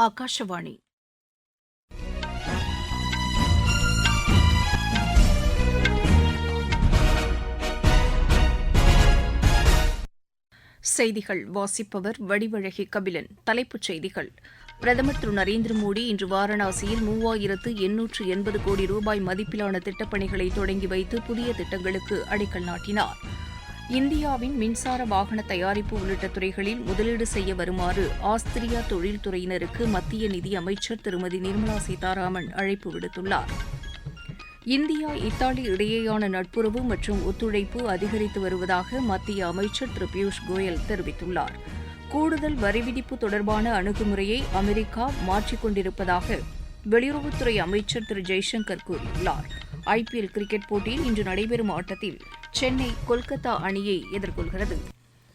ಆಕಾಶವಾಣಿ செய்திகள் வாசிப்பவர் வடிவழகி கபிலன் தலைப்புச் செய்திகள் பிரதமர் திரு நரேந்திர மோடி இன்று வாரணாசியில் மூவாயிரத்து எண்ணூற்று எண்பது கோடி ரூபாய் மதிப்பிலான திட்டப்பணிகளை தொடங்கி வைத்து புதிய திட்டங்களுக்கு அடிக்கல் நாட்டினார் இந்தியாவின் மின்சார வாகன தயாரிப்பு உள்ளிட்ட துறைகளில் முதலீடு செய்ய வருமாறு ஆஸ்திரியா தொழில்துறையினருக்கு மத்திய நிதி அமைச்சர் திருமதி நிர்மலா சீதாராமன் அழைப்பு விடுத்துள்ளார். இந்தியா இத்தாலி இடையேயான நட்புறவு மற்றும் ஒத்துழைப்பு அதிகரித்து வருவதாக மத்திய அமைச்சர் திரு பியூஷ் கோயல் தெரிவித்துள்ளார். கூடுதல் வரிவிதிப்பு தொடர்பான அணுகுமுறையை அமெரிக்கா மாற்றிக் கொண்டிருப்பதாக வெளியுறவுத்துறை அமைச்சர் திரு ஜெய்சங்கர் கூறியுள்ளார். ஐபிஎல் கிரிக்கெட் போட்டியில் இன்று நடைபெறும் ஆட்டத்தில் சென்னை கொல்கத்தா அணியை எதிர்கொள்கிறது.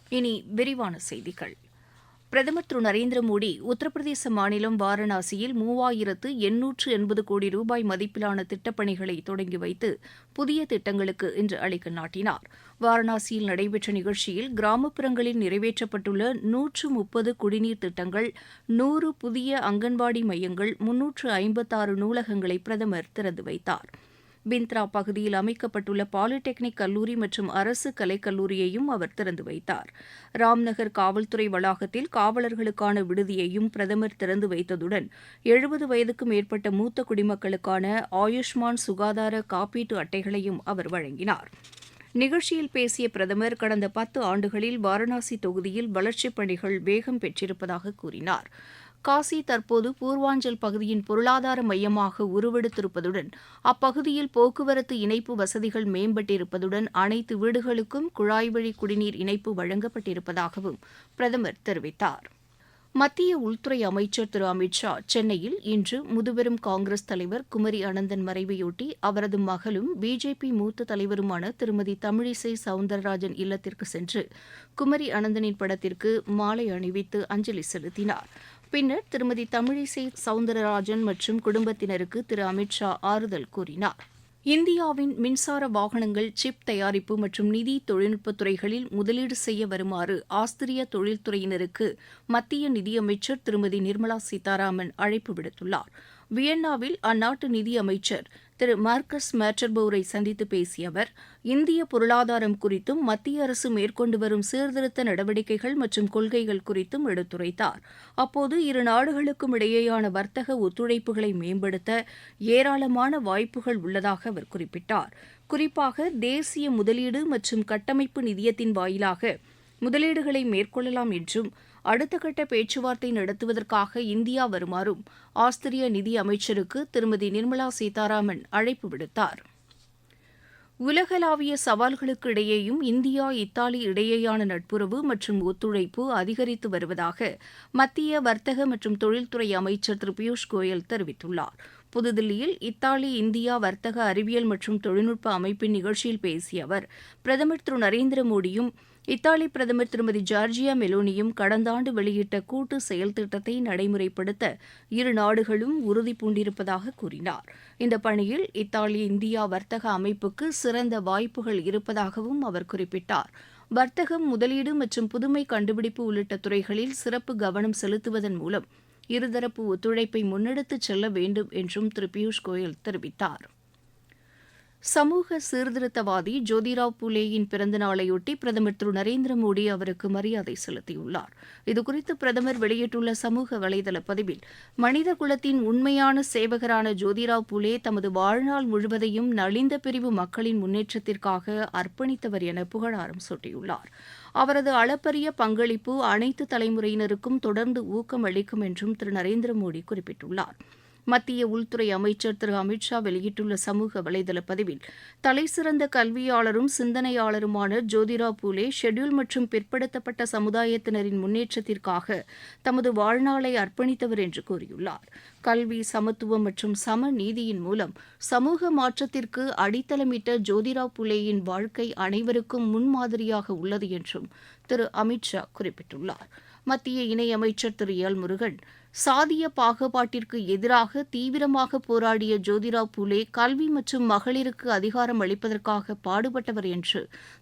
இனி விரிவான செய்திகள். பிரதமர் திரு நரேந்திர மோடி உத்தரப்பிரதேச மாநிலம் வாரணாசியில் மூவாயிரத்து எண்ணூற்று எண்பது கோடி ரூபாய் மதிப்பிலான திட்டப்பணிகளை தொடங்கி வைத்து புதிய திட்டங்களுக்கு இன்று அளிக்க நாட்டினார். வாரணாசியில் நடைபெற்ற நிகழ்ச்சியில் கிராமப்புறங்களில் நிறைவேற்றப்பட்டுள்ள நூற்று முப்பது குடிநீர் திட்டங்கள் நூறு புதிய அங்கன்வாடி மையங்கள் முன்னூற்று ஐம்பத்தாறு நூலகங்களை பிரதமர் திறந்து வைத்தார். பிந்த்ரா பகுதியில் அமைக்கப்பட்டுள்ள பாலிடெக்னிக் கல்லூரி மற்றும் அரசு கலைக்கல்லூரியையும் அவர் திறந்து வைத்தார். ராம்நகர் காவல்துறை வளாகத்தில் காவலர்களுக்கான விடுதியையும் பிரதமர் திறந்து வைத்ததுடன் எழுபது வயதுக்கு மேற்பட்ட மூத்த குடிமக்களுக்கான ஆயுஷ்மான் சுகாதார காப்பீட்டு அட்டைகளையும் அவர் வழங்கினார். நிகழ்ச்சியில் பேசிய பிரதமர் கடந்த பத்து ஆண்டுகளில் வாரணாசி தொகுதியில் வளர்ச்சிப் பணிகள் வேகம் பெற்றிருப்பதாக கூறினார். காசி தற்போது பூர்வாஞ்சல் பகுதியின் பொருளாதார மையமாக உருவெடுத்திருப்பதுடன் அப்பகுதியில் போக்குவரத்து இணைப்பு வசதிகள் மேம்பட்டிருப்பதுடன் அனைத்து வீடுகளுக்கும் குழாய் வழி குடிநீர் இணைப்பு வழங்கப்பட்டிருப்பதாகவும் பிரதமர் தெரிவித்தார். மத்திய உள்துறை அமைச்சர் திரு. அமித் ஷா சென்னையில் இன்று முதுபெரும் காங்கிரஸ் தலைவர் குமரி அனந்தன் மறைவையொட்டி அவரது மகளும் பிஜேபி மூத்த தலைவருமான திருமதி தமிழிசை சவுந்தரராஜன் இல்லத்திற்கு சென்று குமரி அனந்தனின் படத்திற்கு மாலை அணிவித்து அஞ்சலி செலுத்தினார். பின்னர் திருமதி தமிழிசை சவுந்தரராஜன் மற்றும் குடும்பத்தினருக்கு திரு. அமித் ஷா ஆறுதல் கூறினார். இந்தியாவின் மின்சார வாகனங்கள் சிப் தயாரிப்பு மற்றும் நிதி தொழில்நுட்பத் துறைகளில் முதலீடு செய்ய வருமாறு ஆஸ்திரிய தொழில்துறையினருக்கு மத்திய நிதியமைச்சர் திருமதி நிர்மலா சீதாராமன் அழைப்பு விடுத்துள்ளார். வியன்னாவில் அந்நாட்டு நிதியமைச்சர் திரு மார்க்கஸ் மேட்டர்போரை சந்தித்து பேசிய அவர் இந்திய பொருளாதாரம் குறித்தும் மத்திய அரசு மேற்கொண்டு வரும் சீர்திருத்த நடவடிக்கைகள் மற்றும் கொள்கைகள் குறித்தும் எடுத்துரைத்தார். அப்போது இரு நாடுகளுக்கும் இடையேயான வர்த்தக ஒத்துழைப்புகளை மேம்படுத்த ஏராளமான வாய்ப்புகள் உள்ளதாக அவர் குறிப்பிட்டார். குறிப்பாக தேசிய முதலீடு மற்றும் கட்டமைப்பு நிதியத்தின் வாயிலாக முதலீடுகளை மேற்கொள்ளலாம் என்றும் அடுத்தகட்ட பேச்சுவார்த்தை நடத்துவதற்காக இந்தியா வருமாறும் ஆஸ்திரிய நிதி அமைச்சருக்கு திருமதி நிர்மலா சீதாராமன் அழைப்பு விடுத்தார். உலகளாவிய சவால்களுக்கு இடையேயும் இந்தியா இத்தாலி இடையேயான நட்புறவு மற்றும் ஒத்துழைப்பு அதிகரித்து வருவதாக மத்திய வர்த்தக மற்றும் தொழில்துறை அமைச்சர் திரு பியூஷ் கோயல் தெரிவித்துள்ளார். புதுதில்லியில் இத்தாலி இந்தியா வர்த்தக அறிவியல் மற்றும் தொழில்நுட்ப அமைப்பின் நிகழ்ச்சியில் பேசிய அவர் பிரதமர் திரு. நரேந்திர மோடியும் இத்தாலி பிரதமர் திருமதி ஜார்ஜியா மெலோனியும் கடந்த ஆண்டு வெளியிட்ட கூட்டு செயல் திட்டத்தை நடைமுறைப்படுத்த இரு நாடுகளும் உறுதி பூண்டிருப்பதாக கூறினார். இந்த பணியில் இத்தாலி இந்தியா வர்த்தக அமைப்புக்கு சிறந்த வாய்ப்புகள் இருப்பதாகவும் அவர் குறிப்பிட்டார். வர்த்தகம் முதலீடு மற்றும் புதுமை கண்டுபிடிப்பு உள்ளிட்ட துறைகளில் சிறப்பு கவனம் செலுத்துவதன் மூலம் இருதரப்பு ஒத்துழைப்பை முன்னெடுத்துச் செல்ல வேண்டும் என்றும் திரு பியூஷ் கோயல் தெரிவித்தார். சமூக சீர்திருத்தவாதி ஜோதிராவ் புலேயின் பிறந்த நாளையொட்டி பிரதமர் திரு. நரேந்திர மோடி அவருக்கு மரியாதை செலுத்தியுள்ளார். இதுகுறித்து பிரதமர் வெளியிட்டுள்ள சமூக வலைதள பதிவில் மனித குலத்தின் உண்மையான சேவகரான ஜோதிராவ் புலே தமது வாழ்நாள் முழுவதையும் நலிந்த பிரிவு மக்களின் முன்னேற்றத்திற்காக அர்ப்பணித்தவர் என புகழாரம் சூட்டியுள்ளார். அவரது அளப்பரிய பங்களிப்பு அனைத்து தலைமுறையினருக்கும் தொடர்ந்து ஊக்கம் அளிக்கும் என்றும் திரு. நரேந்திர மோடி குறிப்பிட்டுள்ளார். மத்திய உள்துறை அமைச்சர் திரு. அமித்ஷா வெளியிட்டுள்ள சமூக வலைதள பதிவில் தலைசிறந்த கல்வியாளரும் சிந்தனையாளருமான ஜோதிரா பூலே ஷெட்யூல் மற்றும் பிற்படுத்தப்பட்ட சமுதாயத்தினரின் முன்னேற்றத்திற்காக தமது வாழ்நாளை அர்ப்பணித்தவர் என்று கூறியுள்ளார். கல்வி சமத்துவம் மற்றும் சம நீதியின் மூலம் சமூக மாற்றத்திற்கு அடித்தளமிட்ட ஜோதிரா புலேயின் வாழ்க்கை அனைவருக்கும் முன்மாதிரியாக உள்ளது என்றும் திரு. அமித்ஷா குறிப்பிட்டுள்ளார். மத்திய இணையமைச்சர் திரு. எல். முருகன் சாதிய பாகுபாட்டிற்கு எதிராக தீவிரமாக போராடிய ஜோதிரா பூலே கல்வி மற்றும் மகளிருக்கு அதிகாரம் அளிப்பதற்காக பாடுபட்டவர் என்று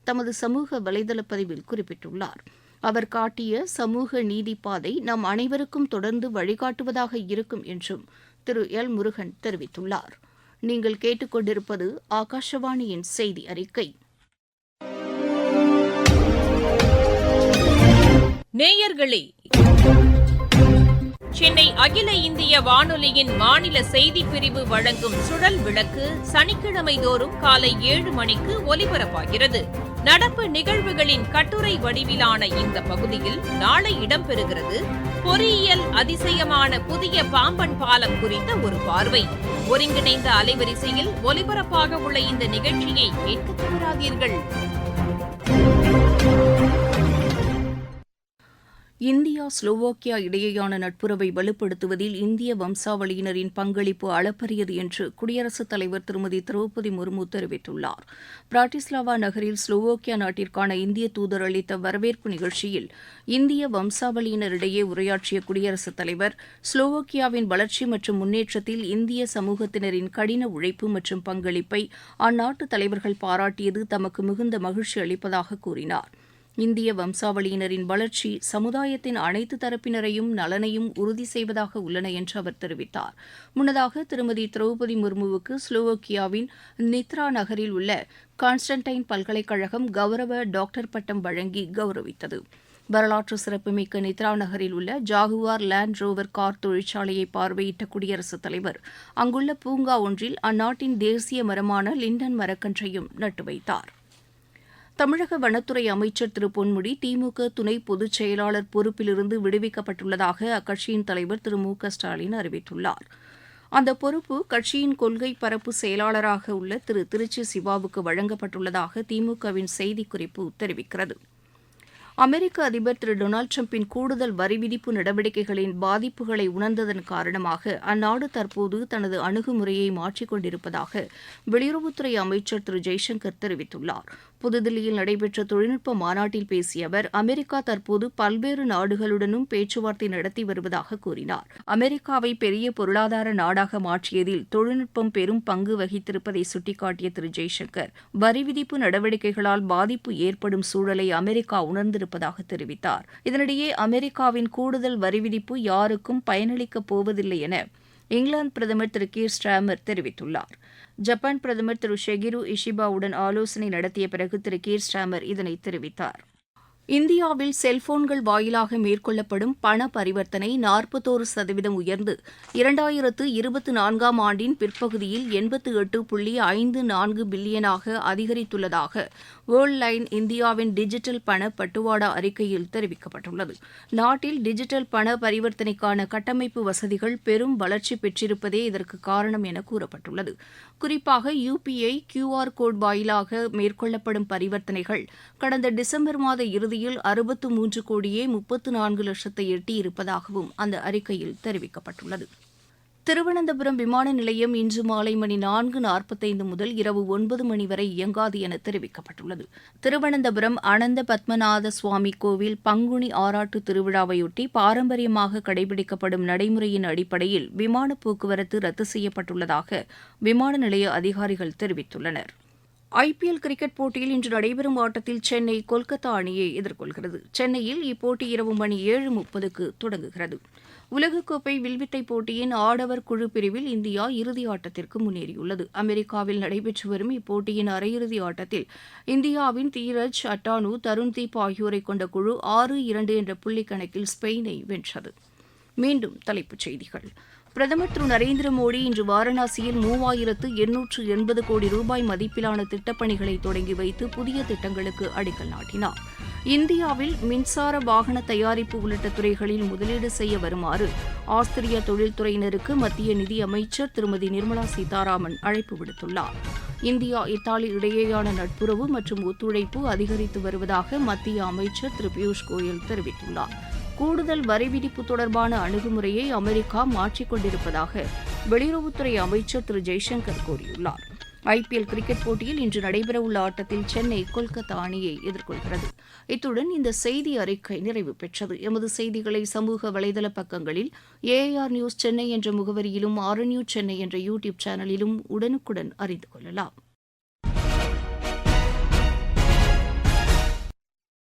தமது சமூக வலைதள பதிவில் குறிப்பிட்டுள்ளார். அவர் காட்டிய சமூக நீதி பாதை நம் அனைவருக்கும் தொடர்ந்து வழிகாட்டுவதாக இருக்கும் என்றும் திரு எல் முருகன் தெரிவித்துள்ளார். நீங்கள் கேட்டுக்கொண்டிருப்பது ஆகாஷவாணியின் செய்தி அறிக்கை. நேயர்களே சென்னை அகில இந்திய வானொலியின் மாநில செய்திப் பிரிவு வழங்கும் சுழல் விளக்கு சனிக்கிழமை தோறும் காலை ஏழு மணிக்கு ஒலிபரப்பாகிறது. நடப்பு நிகழ்வுகளின் கட்டுரை வடிவிலான இந்த பகுதியில் நாளை இடம்பெறுகிறது. பொறியியல் அதிசயமான புதிய பாம்பன் பாலம் குறித்த ஒரு பார்வை. ஒருங்கிணைந்த அலைவரிசையில் ஒலிபரப்பாக உள்ள இந்த நிகழ்ச்சியை கேட்க தவறாதீர்கள் இந்தியா ஸ்லோவாக்கியா இடையேயான நட்புறவை வலுப்படுத்துவதில் இந்திய வம்சாவளியினரின் பங்களிப்பு அளப்பரியது என்று குடியரசுத் தலைவர் திருமதி திரௌபதி முர்மு தெரிவித்துள்ளார். பிராட்டிஸ்லாவா நகரில் ஸ்லோவோக்கியா நாட்டிற்கான இந்திய தூதர் அளித்த வரவேற்பு நிகழ்ச்சியில் இந்திய வம்சாவளியினரிடையே உரையாற்றிய குடியரசுத் தலைவர் ஸ்லோவோக்கியாவின் வளர்ச்சி மற்றும் முன்னேற்றத்தில் இந்திய சமூகத்தினரின் கடின உழைப்பு மற்றும் பங்களிப்பை அந்நாட்டு தலைவர்கள் பாராட்டியது தமக்கு மிகுந்த மகிழ்ச்சி அளிப்பதாக கூறினார். இந்திய வம்சாவளியினரின் வளர்ச்சி சமுதாயத்தின் அனைத்து தரப்பினரையும் நலனையும் உறுதி செய்வதாக உள்ளன என்று அவர் தெரிவித்தார். முன்னதாக திருமதி திரௌபதி முர்முவுக்கு ஸ்லோவோக்கியாவின் நித்ரா நகரில் உள்ள கான்ஸ்டன்டைன் பல்கலைக்கழகம் கௌரவ டாக்டர் பட்டம் வழங்கி கௌரவித்தது. வரலாற்று சிறப்புமிக்க நித்ரா நகரில் உள்ள ஜாகுவார் லேண்ட் ரோவர் கார் தொழிற்சாலையை பார்வையிட்ட குடியரசுத் தலைவர் அங்குள்ள பூங்கா ஒன்றில் அந்நாட்டின் தேசிய மரமான லிண்டன் மரக்கன்றையும் நட்டு வைத்தார். தமிழக வனத்துறை அமைச்சர் திரு பொன்முடி திமுக துணை பொதுச் செயலாளர் பொறுப்பிலிருந்து விடுவிக்கப்பட்டுள்ளதாக அக்கட்சியின் தலைவர் திரு மு க ஸ்டாலின் அறிவித்துள்ளார். அந்த பொறுப்பு கட்சியின் கொள்கை பரப்பு செயலாளராக உள்ள திரு திருச்சி சிவாவுக்கு வழங்கப்பட்டுள்ளதாக திமுகவின் செய்திக்குறிப்பு தெரிவிக்கிறது. அமெரிக்க அதிபர் திரு டொனால்டு டிரம்பின் கூடுதல் வரி விதிப்பு நடவடிக்கைகளின் பாதிப்புகளை உணர்ந்ததன் காரணமாக அந்நாடு தற்போது தனது அணுகுமுறையை மாற்றிக் கொண்டிருப்பதாக வெளியுறவுத்துறை அமைச்சர் திரு ஜெய்சங்கர் தெரிவித்துள்ளார். புதுதில்லியில் நடைபெற்ற தொழில்நுட்ப மாநாட்டில் பேசிய அவர் அமெரிக்கா தற்போது பல்வேறு நாடுகளுடனும் பேச்சுவார்த்தை நடத்தி வருவதாக கூறினார். அமெரிக்காவை பெரிய பொருளாதார நாடாக மாற்றியதில் தொழில்நுட்பம் பெரும் பங்கு வகித்திருப்பதை சுட்டிக்காட்டிய திரு. ஜெய்சங்கர் வரி விதிப்பு நடவடிக்கைகளால் பாதிப்பு ஏற்படும் சூழலை அமெரிக்கா உணர்ந்திருப்பதாக தெரிவித்தார். இதனிடையே அமெரிக்காவின் கூடுதல் வரி விதிப்பு யாருக்கும் பயனளிக்கப் போவதில்லை என இங்கிலாந்து பிரதமர் திரு கீர் ஸ்டாமர் தெரிவித்துள்ளார். ஜப்பான் பிரதமர் திரு ஷெகிரு இஷிபாவுடன் ஆலோசனை நடத்திய பிறகு திரு கீர் ஸ்டாமர் இதனை தெரிவித்தார். இந்தியாவில் செல்போன்கள் வாயிலாக மேற்கொள்ளப்படும் பண பரிவர்த்தனை நாற்பத்தோரு சதவீதம் உயர்ந்து இரண்டாயிரத்து இருபத்தி நான்காம் ஆண்டின் பிற்பகுதியில் எண்பத்து எட்டு புள்ளி ஐந்து நான்கு பில்லியனாக அதிகரித்துள்ளதாக வேர்ல்ட் லைன் இந்தியாவின் டிஜிட்டல் பண பட்டுவாடா அறிக்கையில் தெரிவிக்கப்பட்டுள்ளது. நாட்டில் டிஜிட்டல் பண பரிவர்த்தனைக்கான கட்டமைப்பு வசதிகள் பெரும் வளர்ச்சி பெற்றிருப்பதே இதற்கு காரணம் என கூறப்பட்டுள்ளது. குறிப்பாக யுபிஐ கியூஆர் கோட் வாயிலாக மேற்கொள்ளப்படும் பரிவர்த்தனைகள் கடந்த டிசம்பர் மாத பகுதியில் அறுபத்து மூன்று கோடியே முப்பத்து நான்கு லட்சத்தை எட்டியிருப்பதாகவும் அந்த அறிக்கையில் தெரிவிக்கப்பட்டுள்ளது. திருவனந்தபுரம் விமான நிலையம் இன்று மாலை மணி நான்கு நாற்பத்தைந்து முதல் இரவு ஒன்பது மணி வரை இயங்காது என தெரிவிக்கப்பட்டுள்ளது. திருவனந்தபுரம் அனந்த பத்மநாத சுவாமி கோவில் பங்குனி ஆராட்டு திருவிழாவையொட்டி பாரம்பரியமாக கடைபிடிக்கப்படும் நடைமுறையின் அடிப்படையில் விமான போக்குவரத்து ரத்து செய்யப்பட்டுள்ளதாக விமான நிலைய அதிகாரிகள் தெரிவித்துள்ளனர். ஐபிஎல் கிரிக்கெட் போட்டியில் இன்று நடைபெறும் ஆட்டத்தில் சென்னை கொல்கத்தா அணியை எதிர்கொள்கிறது. சென்னையில் இப்போட்டி இரவு மணி ஏழு முப்பதுக்கு தொடங்குகிறது. உலகக்கோப்பை வில்வித்தை போட்டியின் ஆடவர் குழு பிரிவில் இந்தியா இறுதி ஆட்டத்திற்கு முன்னேறியுள்ளது. அமெரிக்காவில் நடைபெற்று வரும் இப்போட்டியின் அரையிறுதி ஆட்டத்தில் இந்தியாவின் தீரஜ் அட்டானு தருண்தீப் ஆகியோரை கொண்ட குழு ஆறு இரண்டு என்ற புள்ளி கணக்கில் ஸ்பெயினை வென்றது. மீண்டும் தலைப்புச் செய்திகள். பிரதமர் திரு நரேந்திர மோடி இன்று வாரணாசியில் மூவாயிரத்து எண்ணூற்று எண்பது கோடி ரூபாய் மதிப்பிலான திட்டப்பணிகளை தொடங்கி வைத்து புதிய திட்டங்களுக்கு அடிக்கல் நாட்டினார். இந்தியாவில் மின்சார வாகன தயாரிப்பு உள்ளிட்ட துறைகளில் முதலீடு செய்ய வருமாறு ஆஸ்திரிய தொழில்துறையினருக்கு மத்திய நிதி அமைச்சர் திருமதி நிர்மலா சீதாராமன் அழைப்பு விடுத்துள்ளார். இந்தியா இத்தாலி இடையேயான நட்புறவு மற்றும் ஒத்துழைப்பு அதிகரித்து வருவதாக மத்திய அமைச்சர் திரு பியூஷ் கோயல் தெரிவித்துள்ளார். கூடுதல் வரி விதிப்பு தொடர்பான அணுகுமுறையை அமெரிக்கா மாற்றிக் கொண்டிருப்பதாக வெளியுறவுத்துறை அமைச்சர் திரு ஜெய்சங்கர் கூறியுள்ளார். ஐபிஎல் கிரிக்கெட் போட்டியில் இன்று நடைபெறவுள்ள ஆட்டத்தில் சென்னை கொல்கத்தா அணியை எதிர்கொள்கிறது. இத்துடன் இந்த செய்தி அறிக்கை நிறைவு பெற்றது. எமது செய்திகளை சமூக வலைதள பக்கங்களில் ஏஆர் நியூஸ் சென்னை என்ற முகவரியிலும் ஆர் நியூஸ் சென்னை என்ற யூடியூப் சேனலிலும் உடனுக்குடன் அறிந்து கொள்ளலாம்.